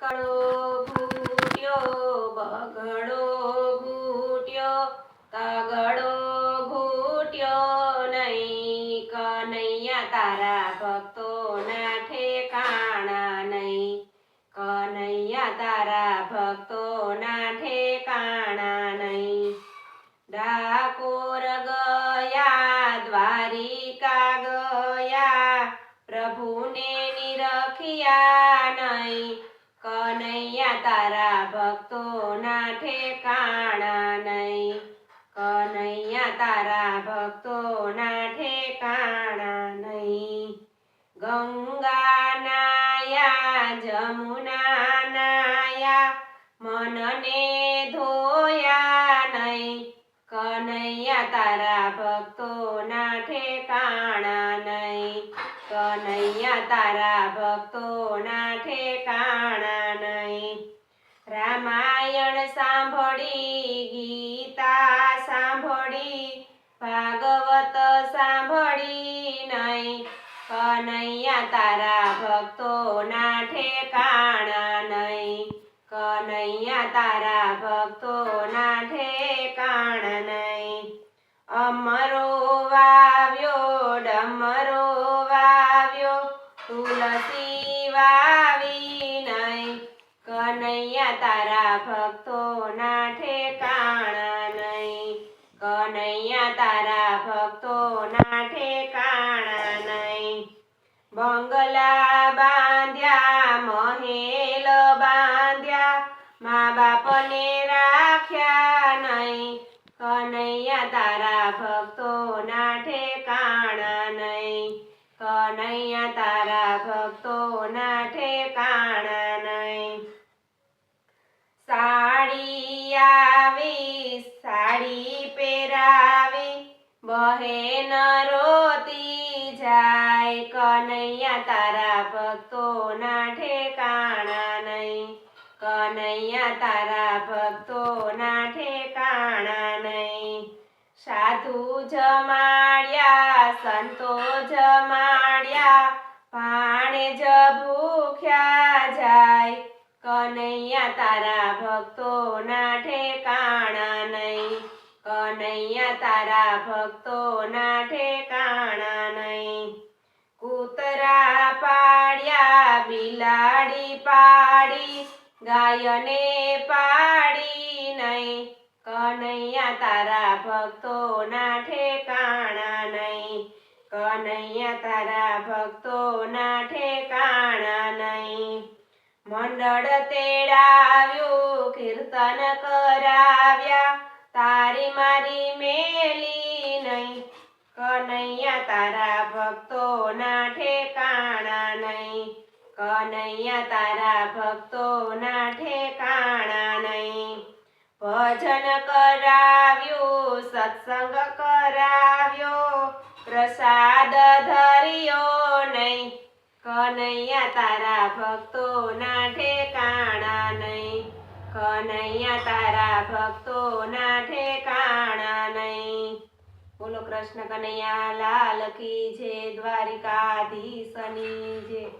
કળો ઘૂટ્યો, બગડો ઘૂટ્યો, કાગડો ઘૂટ્યો નહીં, કનૈયા તારા ભક્તોના ઠેકાણા નહીં, કનૈયા તારા ભક્તોના ઠેકાણા નહીં. ડાકોર ગયા, દ્વારિકા ગયા, પ્રભુને નિરખિયા નહીં કનૈયા તારા ભક્તોના ઠેકાણા નહીં. કનૈયા તારા ભક્તોના ઠેકાણા નહીં. ગંગા નાયા જમુના નાયા મનને ધોયા નહીં. કનૈયા તારા ભક્તોના ઠેકાણા નહીં. કનૈયા તારા ભક્તોના ઠેકાણા રામાયણ સાંભળી, ગીતા સાંભળી, ભાગવત સાંભળી નહીં. કનૈયા તારા ભક્તોના ઠેકાણા નહીં. કનૈયા તારા ભક્તોના ઠેકાણા નહીં. અમરો ભક્તોના ઠેકાણ નહીં. કનૈયા તારા ભક્તોના ઠેકાણ નહીં. બંગલા બાંધ્યા, મહેલ બાંધ્યા, મા બાપને રાખ્યા નહીં. કનૈયા તારા ભક્તોના ઠેકાણ નહીં. કનૈયા તારા ભક્તોના ઠેકાણા કનૈયા તારા ભક્તોના ઠેકાણા નહીં. કનૈયા તારા ભક્તોના ઠેકાણા નહીં. સાધુ જમાડ્યા, સંતો જમાડ્યા, ભાણે જ ભૂખ્યા જાય. કનૈયા તારા ભક્તોના ઠેકાણા નહીં. કનૈયા તારા ભક્તોના ઠેકાણા બિલાડી પાડી, ગાયને પાડી નહીં કનૈયા તારા ભક્તોના ઠેકાણા નહીં કનૈયા તારા ભક્તોના ઠેકાણા નહીં મંડળ તેડાવ્યું, કીર્તન કરાવ્યા. તારી મારી મેલી નહીં કનૈયા તારા ભક્તોના કનૈયા તારા ભક્તોના ઠેકાણા નહીં. ભજન કરાવ્યું, સત્સંગ કરાવ્યો, પ્રસાદ ધર્યો નહીં. કનૈયા તારા ભક્તોના ઠેકાણા નહીં. કનૈયા તારા ભક્તોના ઠેકાણા નહીં. બોલો કૃષ્ણ કનૈયા, લાલ કી જે દ્વારિકાધીશની જય